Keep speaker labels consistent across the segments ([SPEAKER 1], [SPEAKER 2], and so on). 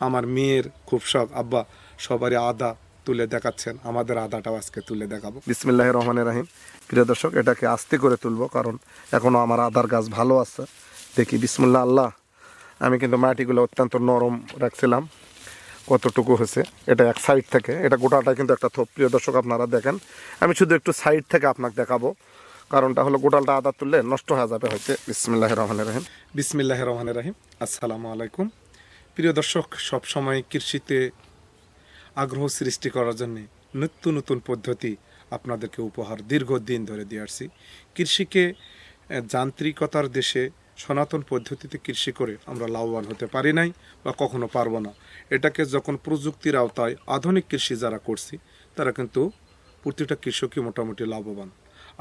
[SPEAKER 1] আমার মেয়ের খুব শখ। আব্বা সবারই আদা তুলে দেখাচ্ছেন। আমাদের আদাটাও আজকে তুলে দেখাবো। বিসমিল্লাহ রহমানের রাহিম। প্রিয় দর্শক এটাকে আস্তে করে তুলবো কারণ এখনও আমার আদার গাছ ভালো আছে। দেখি বিসমুল্লাহ আল্লাহ। আমি কিন্তু মাটিগুলো অত্যন্ত নরম রাখছিলাম। কতটুকু হয়েছে এটা এক সাইড থেকে। এটা গোটাটা কিন্তু একটা থোপ। প্রিয় দর্শক আপনারা দেখেন। আমি শুধু একটু সাইড থেকে আপনাকে দেখাবো। কারণটা হলো গোটালটা আদা তুললে নষ্ট হয়ে যাবে হয়তো। বিসমিল্লাহ রহমান রাহিম। বিসমিল্লাহ রহমান রাহিম। আসসালামু আলাইকুম। প্রিয় দর্শক, সবসময় কৃষিতে আগ্রহ সৃষ্টি করার জন্যে নিত্য নতুন পদ্ধতি আপনাদেরকে উপহার দীর্ঘদিন ধরে দিয়ে আসছি। কৃষিকে যান্ত্রিকতার দেশে সনাতন পদ্ধতিতে কৃষি করে আমরা লাভবান হতে পারি নাই বা কখনো পারব না। এটাকে যখন প্রযুক্তির আওতায় আধুনিক কৃষি যারা করছি, তারা কিন্তু প্রতিটা কৃষকই মোটামুটি লাভবান।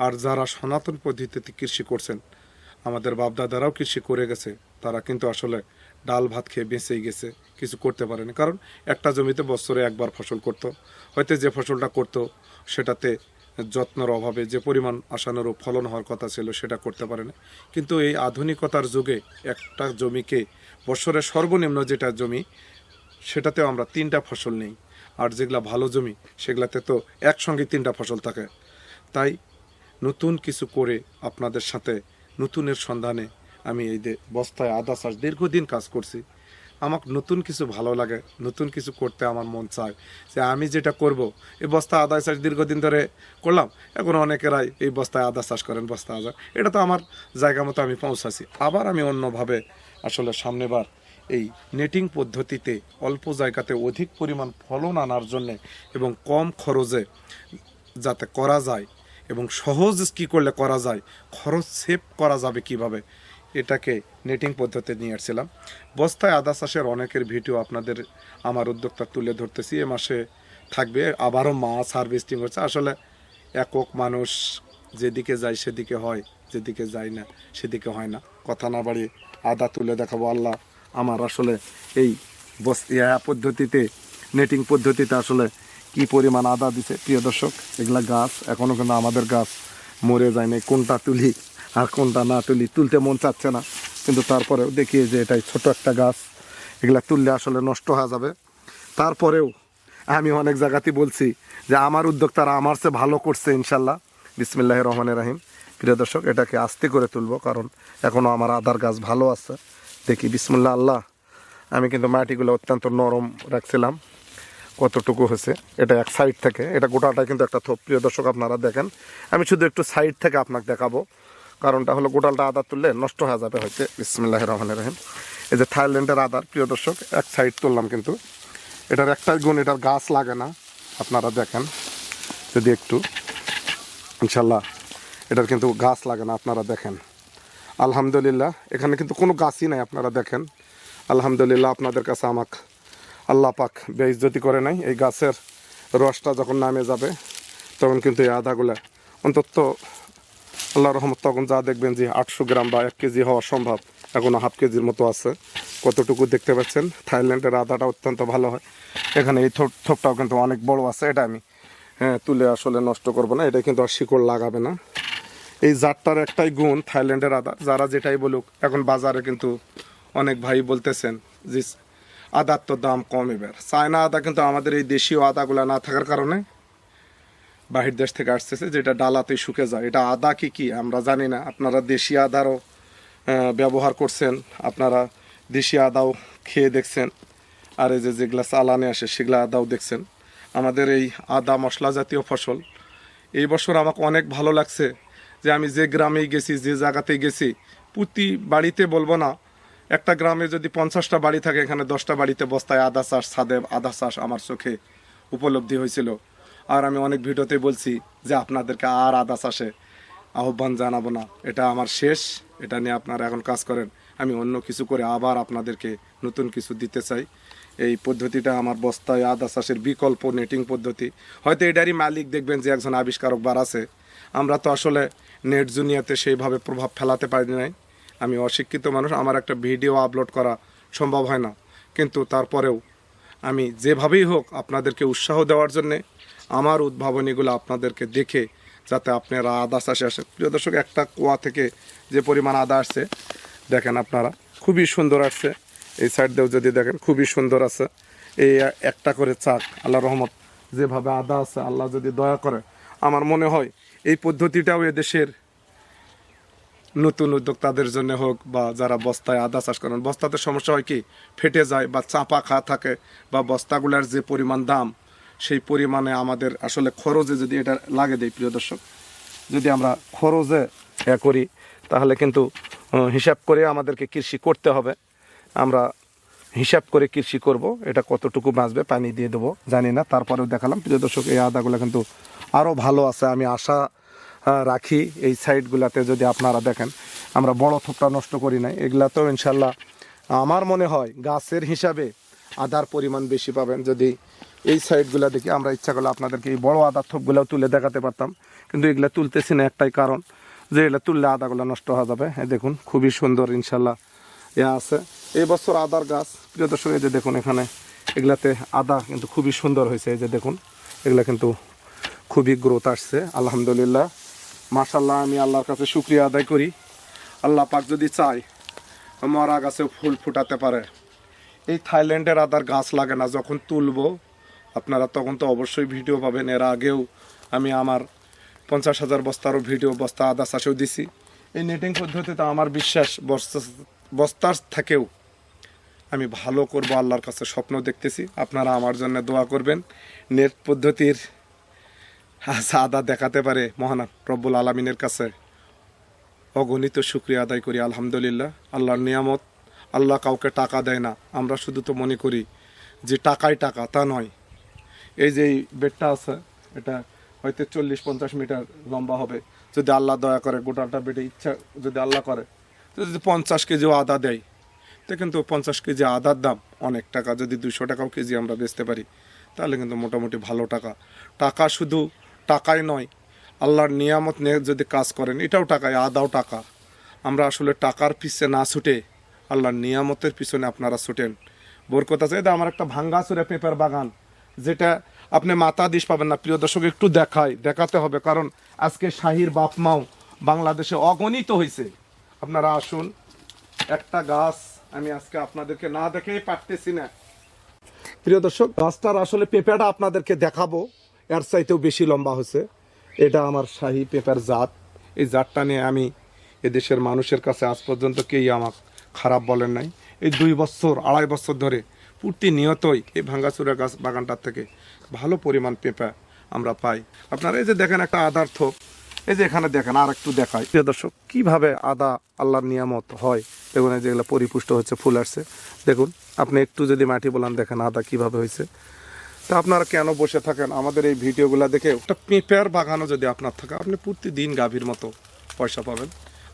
[SPEAKER 1] আর যারা সনাতন পদ্ধতিতে কৃষি করছেন, আমাদের বাপদাদারাও কৃষি করে গেছে, তারা কিন্তু আসলে ডাল ভাত খেয়ে বেঁচেই গেছে, কিছু করতে পারেনি। কারণ একটা জমিতে বছরে একবার ফসল করত। হয়তো যে ফসলটা করত, সেটাতে যত্নের অভাবে, যে পরিমাণ আশানুরূপ ফলন হওয়ার কথা ছিল, সেটা করতে পারেনি। কিন্তু এই আধুনিকতার যুগে একটা জমিকে বছরে সর্বনিম্ন যেটা জমি, সেটাতেও আমরা তিনটা ফসল নেই। আর যেগুলা ভালো জমি, সেগুলাতে তো একসঙ্গে তিনটা ফসল থাকে। তাই নতুন কিছু করে আপনাদের সাথে নতুনের সন্ধানে আমি এই যে বস্তায় আদা চাষ দীর্ঘদিন কাজ করছি আমার নতুন কিছু ভালো লাগে, নতুন কিছু করতে আমার মন চায়। যে আমি যেটা করব, এই বস্তা আদা চাষ দীর্ঘদিন ধরে করলাম, এখন অনেকেরাই এই বস্তায় আদা চাষ করেন, বস্তা আদা। এটা তো আমার জায়গা মতো আমি পৌঁছাছি আবার আমি অন্যভাবে আসলে সামনেবার এই নেটিং পদ্ধতিতে অল্প জায়গাতে অধিক পরিমাণ ফলন আনার জন্যে এবং কম খরচে যাতে করা যায় এবং সহজ কি করলে করা যায়, খরচ সেভ করা যাবে কীভাবে এটাকে নেটিং পদ্ধতি নিয়ে আসছিলাম। বস্তায় আদা চাষের অনেকের ভিডিও আপনাদের আমার উদ্যোক্তা তুলে ধরতেছি। এ মাসে থাকবে, আবারও মাছ হারভেস্টিং হচ্ছে আসলে একক মানুষ যেদিকে যায় সেদিকে হয়, যেদিকে যায় না সেদিকে হয় না। কথা না বাড়িয়ে আদা তুলে দেখাবো। আল্লাহ আমার আসলে এই বস পদ্ধতিতে নেটিং পদ্ধতিতে আসলে কি পরিমাণ আদা দিছে। প্রিয় দর্শক, এগুলা গাছ এখনও কিন্তু আমাদের গাছ মরে যায় নাই। কোনটা তুলি আর কোনটা না তুলি, তুলতে মন চাচ্ছে না। কিন্তু তারপরেও দেখি যে এটাই ছোট একটা গাছ, এগুলা তুললে আসলে নষ্ট হয়ে যাবে। তারপরেও আমি অনেক জায়গাতেই বলছি যে আমার উদ্যোক্তারা আমার চেয়ে ভালো করছে ইনশাল্লাহ। বিসমিল্লাহ রহমান রাহিম। প্রিয় দর্শক, এটাকে আস্তে করে তুলব কারণ এখনও আমার আদার গাছ ভালো আছে। দেখি, বিসমুল্লাহ আল্লাহ। আমি কিন্তু মাটিগুলো অত্যন্ত নরম রাখছিলাম। কতটুকু হয়েছে, এটা এক সাইড থেকে, এটা গোটাটা কিন্তু একটা থোপ। প্রিয় দর্শক, আপনারা দেখেন। আমি শুধু একটু সাইড থেকে আপনাকে দেখাবো। কারণটা হলো গোটালটা আদা তুললে নষ্ট হয়ে যাবে হয়তো। বিসমিল্লাহ রহমান রহিম। এই যে থাইল্যান্ডের আদার, প্রিয় দর্শক, এক সাইড তুললাম কিন্তু। এটার একটাই গুণ, এটার গাছ লাগে না। আপনারা দেখেন, যদি একটু, ইনশাল্লাহ, এটার কিন্তু গাছ লাগে না, আপনারা দেখেন। আলহামদুলিল্লাহ, এখানে কিন্তু কোনো গাছই নাই, আপনারা দেখেন। আলহামদুলিল্লাহ, আপনাদের কাছে আমাক আল্লাহ পাক বেইজ্জতি করে নাই। এই গাছের রসটা যখন নামে যাবে, তখন কিন্তু এই আদাগুলা অন্তত আল্লাহ রহমত তখন যা দেখবেন যে আটশো গ্রাম বা এক কেজি হওয়া সম্ভব। এখনও হাফ কেজির মতো আছে। কতটুকু দেখতে পাচ্ছেন? থাইল্যান্ডের আদাটা অত্যন্ত ভালো হয়। এখানে এই থোপ থোপটাও কিন্তু অনেক বড় আছে, এটা আমি হ্যাঁ তুলে আসলে নষ্ট করব না। এটা কিন্তু আর শিকড় লাগাবে না। এই জাতটার একটাই গুণ থাইল্যান্ডের আদা। যারা যেটাই বলুক, এখন বাজারে কিন্তু অনেক ভাই বলতেছেন যে আদার তো দাম কম এবার। চায়না আদা কিন্তু আমাদের এই দেশীয় আদাগুলো না থাকার কারণে বাহির দেশ থেকে আসতেছে যেটা ডালাতে শুকে যায়। এটা আদা কি কি? আমরা জানি না। আপনারা দেশি আদারও ব্যবহার করছেন। আপনারা দেশি আদাও খেয়ে দেখছেন। আর এই যে যেগুলা চালানে আসে, সেগুলা আদাও দেখছেন। আমাদের এই আদা মশলা জাতীয় ফসল। এই বছর আমাকে অনেক ভালো লাগছে যে আমি যে গ্রামেই গেছি, যে জায়গাতে গেছি, প্রতি বাড়িতে বলব না, একটা গ্রামে যদি পঞ্চাশটা বাড়ি থাকে, এখানে দশটা বাড়িতে বস্তায় আদা চাষ ছাদে আদা চাষ আমার চোখে উপলব্ধি হয়েছিল। আর আমি অনেক ভিডিওতে বলছি যে আপনাদেরকে আর আদা চাষে আহ্বান জানাব না। এটা আমার শেষ, এটা নিয়ে আপনারা এখন কাজ করেন। আমি অন্য কিছু করে আবার আপনাদেরকে নতুন কিছু দিতে চাই। এই পদ্ধতিটা আমার বস্তায় আদা চাষের বিকল্প নেটিং পদ্ধতি। হয়তো এটারই মালিক দেখবেন যে একজন আবিষ্কারক বার আছে। আমরা তো আসলে নেট জুনিয়াতে সেইভাবে প্রভাব ফেলাতে পারি নাই। আমি অশিক্ষিত মানুষ, আমার একটা ভিডিও আপলোড করা সম্ভব হয় না। কিন্তু তারপরেও আমি যেভাবেই হোক আপনাদেরকে উৎসাহ দেওয়ার জন্যে আমার উদ্ভাবনীগুলো আপনাদেরকে দেখে যাতে আপনারা আদা চাষে আসেন। প্রিয় দর্শক, একটা কুয়া থেকে যে পরিমাণ আদা আসছে, দেখেন আপনারা, খুবই সুন্দর আসছে। এই সাইড দিয়েও যদি দেখেন, খুবই সুন্দর আছে। এই একটা করে চাক আল্লাহ রহমত, যেভাবে আদা আছে, আল্লাহ যদি দয়া করে। আমার মনে হয় এই পদ্ধতিটাও এদেশের নতুন উদ্যোক্তাদের জন্য হোক বা যারা বস্তায় আদা চাষ করেন। বস্তাতে সমস্যা হয় কি? ফেটে যায় বা চাপা খা থাকে বা বস্তাগুলার যে পরিমাণ দাম সেই পরিমাণে আমাদের আসলে খরচে যদি এটা লাগে দেয়, প্রিয় দর্শক, যদি আমরা খরচে করি, তাহলে কিন্তু হিসাব করে আমাদেরকে কৃষি করতে হবে। আমরা হিসাব করে কৃষি করব, এটা কতটুকু বাঁচবে পানি দিয়ে দেবো, জানি না। তারপরেও দেখালাম, প্রিয় দর্শক, এই আদাগুলো কিন্তু আরও ভালো আছে। আমি আশা রাখি এই সাইডগুলাতে যদি আপনারা দেখেন, আমরা বড় থোপটা নষ্ট করি নাই। এগুলাতেও ইনশাল্লাহ আমার মনে হয় গাছের হিসাবে আদার পরিমাণ বেশি পাবেন যদি এই সাইডগুলো দেখি আমরা ইচ্ছা করলে আপনাদেরকে এই বড় আদার থোপগুলোও তুলে দেখাতে পারতাম। কিন্তু এগুলা তুলতেছি না একটাই কারণ যে এগুলো তুললে আদাগুলো নষ্ট হয়ে যাবে। দেখুন, খুবই সুন্দর ইনশাল্লাহ এ আছে। এই বছর আদার গাছ, প্রিয় দর্শক, এই যে দেখুন এখানে, এগুলাতে আদা কিন্তু খুবই সুন্দর হয়েছে। এই যে দেখুন, এগুলা কিন্তু খুবই গ্রোথ আসছে, আলহামদুলিল্লাহ। মাশাল্লাহ আমি আল্লাহর কাছে শুক্রিয়া আদায় করি। আল্লাহ পাক যদি চায়, মরা গাছে ফুল ফুটাতে পারে। এই থাইল্যান্ডের আদার গাছ লাগে না, যখন তুলবো আপনারা তখন তো অবশ্যই ভিডিও পাবেন। এর আগেও আমি আমার পঞ্চাশ হাজার বস্তারও ভিডিও বস্তা আদা চাষেও দিছি। এই নেটিং পদ্ধতিতে আমার বিশ্বাস বস্তা বস্তার থেকেও আমি ভালো করব আল্লাহর কাছে স্বপ্ন দেখতেছি। আপনারা আমার জন্য দোয়া করবেন। নেট পদ্ধতির আদা দেখাতে পারে মহান রব্বুল আলমিনের কাছে। অগণিত শুক্রিয়া আদায় করি, আলহামদুলিল্লাহ। আল্লাহর নিয়ামত, আল্লাহ কাউকে টাকা দেয় না। আমরা শুধু তো মনে করি যে টাকাই টাকা, তা নয়। এই যে বেডটা আছে, এটা হয়তো চল্লিশ পঞ্চাশ মিটার লম্বা হবে। যদি আল্লাহ দয়া করে গোটাটা বেডে ইচ্ছা যদি আল্লাহ করে যদি পঞ্চাশ কেজিও আদা দেয়, তো কিন্তু পঞ্চাশ কেজি আদার দাম অনেক টাকা। যদি দুশো টাকাও কেজি আমরা বেচতে পারি, তাহলে কিন্তু মোটামুটি ভালো টাকা। টাকা শুধু টাকাই নয়, আল্লাহর নিয়ামত নিয়ে যদি কাজ করেন, এটাও টাকায় আদাও টাকা। আমরা আসলে টাকার পিছে না ছুটে আল্লাহর নিয়ামতের পিছনে আপনারা ছুটেন। বরকত আছে। এটা আমার একটা ভাঙ্গা ভাঙ্গাচুরে পেঁপের বাগান। যেটা আপনি মাথা দিস পাবেন না। প্রিয় দর্শক, একটু দেখাই, দেখাতে হবে, কারণ আজকে শাহির বাপ মাও বাংলাদেশে অগণিত হয়েছে। আপনারা আসুন, একটা গাছ আমি আজকে আপনাদেরকে না দেখেই পারতেছি না। প্রিয় দর্শক, গাছটার আসলে পেঁপেটা আপনাদেরকে দেখাবো, এর চাইতেও বেশি লম্বা হয়েছে। এটা আমার শাহী পেঁপের জাত। এই জাতটা নিয়ে আমি এদেশের মানুষের কাছে আজ পর্যন্ত কেই আমার খারাপ বলেন নাই। এই দুই বছর, আড়াই বছর ধরে প্রতিনিয়তই এই ভাঙ্গাচুরা গাছ বাগানটার থেকে ভালো পরিমাণ পেঁপে আমরা পাই। আপনারা এই যে দেখেন একটা আদার থোপ, এই যে এখানে দেখেন আর একটু দেখাই। প্রিয় দর্শক, কীভাবে আদা আল্লাহর নিয়ামত হয়? দেখুন এই যেগুলো পরিপুষ্ট হচ্ছে, ফুল আসছে। দেখুন, আপনি একটু যদি মাটি বলান, দেখেন আদা কীভাবে হয়েছে। তা আপনারা কেন বসে থাকেন? আমাদের এই ভিডিওগুলো দেখে একটা পেঁপের বাগানও যদি আপনার থাকে, আপনি প্রতিদিন গাভীর মতো পয়সা পাবেন।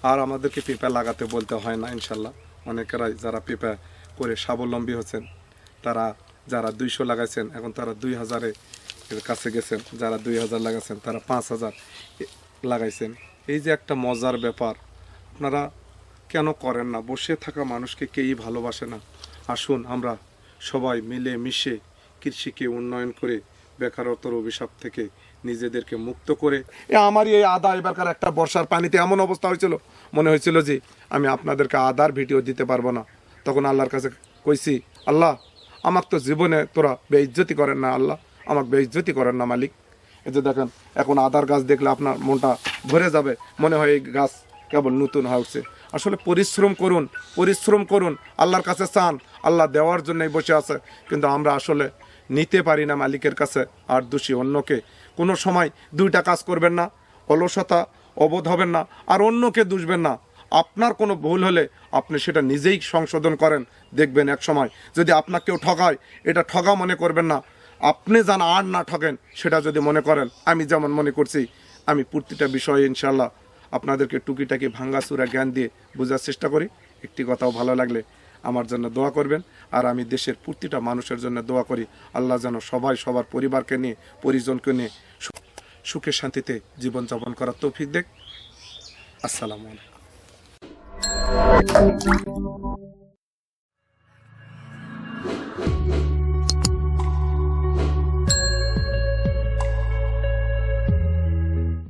[SPEAKER 1] আর আমাদেরকে পেঁপে লাগাতে বলতে হয় না, ইনশাল্লাহ। অনেকেরাই যারা পেঁপে করে স্বাবলম্বী হচ্ছেন তারা যারা দুইশো লাগাইছেন, এখন তারা দুই হাজারে কাছে গেছেন। যারা দুই হাজার লাগাইছেন, তারা পাঁচ হাজার লাগাইছেন। এই যে একটা মজার ব্যাপার, আপনারা কেন করেন না? বসে থাকা মানুষকে কেই ভালোবাসে না? আসুন আমরা সবাই মিলে মিশে কৃষিকে উন্নয়ন করে, বেকারত্বর অভিশাপ থেকে নিজেদেরকে মুক্ত করে। এ আমারই এই আদা এবারকার একটা বর্ষার পানিতে এমন অবস্থা হয়েছিল, মনে হয়েছিল যে আমি আপনাদেরকে আদার ভিডিও দিতে পারব না। তখন আল্লাহর কাছে কইছি, আল্লাহ আমার তো জীবনে তোরা বেইজ্জতি করেন না আল্লাহ, আমাকে বেইজ্জতি করেন না মালিক। এই যে দেখেন, এখন আদার গাছ দেখলে আপনার মনটা ভরে যাবে, মনে হয় এই গাছ কেবল নতুন উঠছে। আসলে পরিশ্রম করুন পরিশ্রম করুন, আল্লাহর কাছে চান, আল্লাহ দেওয়ার জন্যই বসে আছে। কিন্তু আমরা আসলে নিতে পারি না মালিকের কাছে, আর দোষী অন্যকে। কোনো সময় দুইটা কাজ করবেন না, অলসতা অবোধ হবেন না, আর অন্যকে দুষবেন না। আপনার কোনো ভুল হলে আপনি সেটা নিজেই সংশোধন করেন, দেখবেন এক সময়। যদি আপনাকে কেউ ঠকায় এটা ঠগা মনে করবেন না। আপনি যেন আর না ঠকেন সেটা যদি মনে করেন, আমি যেমন মনে করছি, আমি প্রতিটা বিষয়ে ইনশাল্লাহ আপনাদেরকে টুকিটাকি ভাঙ্গাচুরা জ্ঞান দিয়ে বোঝার চেষ্টা করি। একটি কথাও ভালো লাগলে আমার জন্য দোয়া করবেন। আর আমি দেশের প্রতিটা মানুষের জন্য দোয়া করি, আল্লাহ যেন সবাই সবার পরিবারকে নিয়ে, পরিজনকে নিয়ে সুখে শান্তিতে জীবনযাপন করার তৌফিক দেখ আসসালামু আলাইকুম। Thank you.